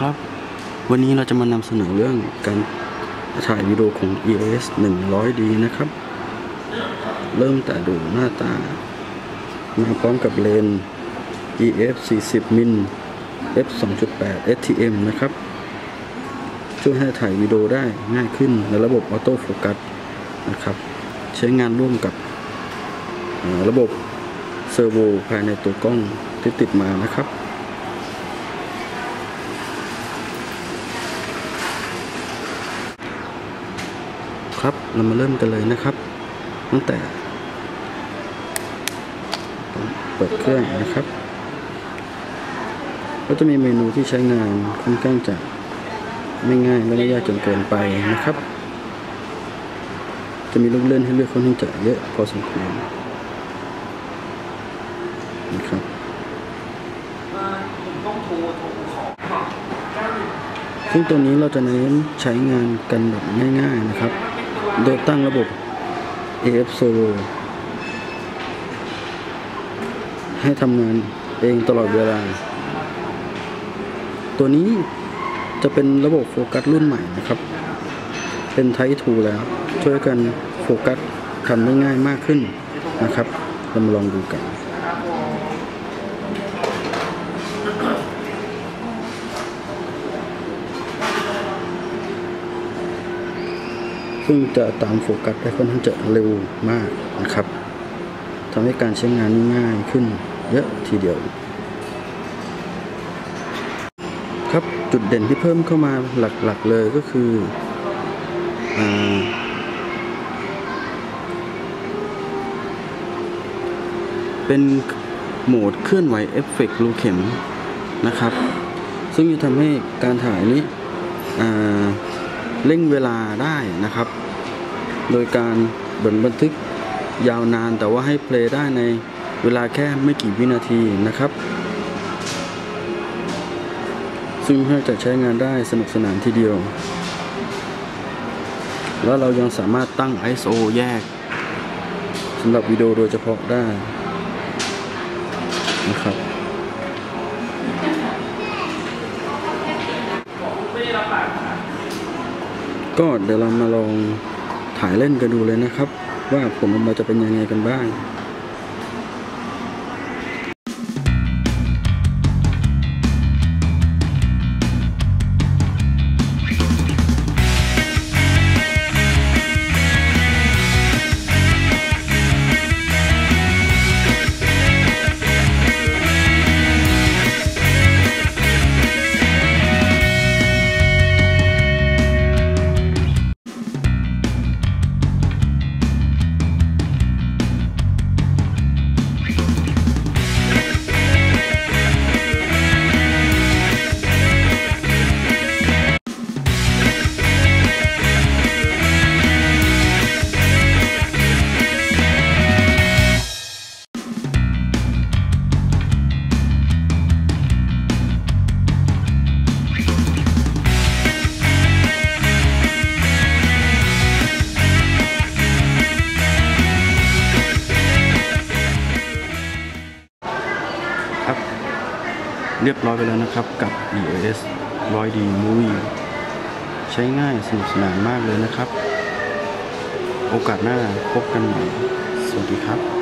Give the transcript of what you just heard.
ครับ วันนี้เราจะมานำเสนอเรื่องการถ่ายวิดีโอของ EOS 100D นะครับ เริ่มแต่ดูหน้าตา มาพร้อมกับเลน EF 40มิล f 2.8 STM นะครับ ช่วยให้ถ่ายวิดีโอได้ง่ายขึ้นในระบบออโต้โฟกัสนะครับ ใช้งานร่วมกับระบบเซอร์โวภายในตัวกล้องที่ติดมานะครับ ครับ เรามาเริ่มกันเลยนะครับ ตั้งแต่ เปิดเครื่องนะครับ ก็จะมีเมนูที่ใช้งานค่อนข้างจะไม่ง่ายไม่ได้ยากจนเกินไปนะครับ จะมีลูกเล่นให้เลือกค่อนข้างจะเยอะพอสมควรนะครับซึ่งตัวนี้เราจะเน้นใช้งานกันแบบง่าย ๆนะครับ โดยตั้งระบบ AF Servo ให้ทำงานเองตลอดเวลา ตัวนี้จะเป็นระบบโฟกัสรุ่นใหม่นะครับ เป็นไททูแล้ว ช่วยกันโฟกัสทำได้ง่ายมากขึ้นนะครับ เรามาลองดูกัน ซึ่งจะตามโฟกัสได้ค่อนข้างจะเร็วมากนะครับทำให้การใช้งานง่ายขึ้นเยอะทีเดียว ครับจุดเด่นที่เพิ่มเข้ามาหลักๆเลยก็คืออเป็นโหมดเคลื่อนไหวเอฟเฟกต์รูเข็มนะครับ ซึ่งจะทำให้การถ่ายนี้อ่า เร่งเวลาได้นะครับ โดยการบันบันทึกยาวนานแต่ว่าให้เพลย์ได้ในเวลาแค่ไม่กี่วินาทีนะครับ ซึ่งจะใช้งานได้สนุกสนานทีเดียว แล้วเรายังสามารถตั้ง ISO แยกสำหรับวิดีโอโดยเฉพาะได้นะครับ ก็เดี๋ยวเรามาลองถ่ายเล่นกันดูเลยนะครับ ว่าผลออกมาจะเป็นยังไงกันบ้าง เรียบร้อยไปแล้วนะครับกับ EOS 100D Movie ใช้ง่ายสนุกสนานมากเลยนะครับ โอกาสหน้าพบกันใหม่ สวัสดีครับ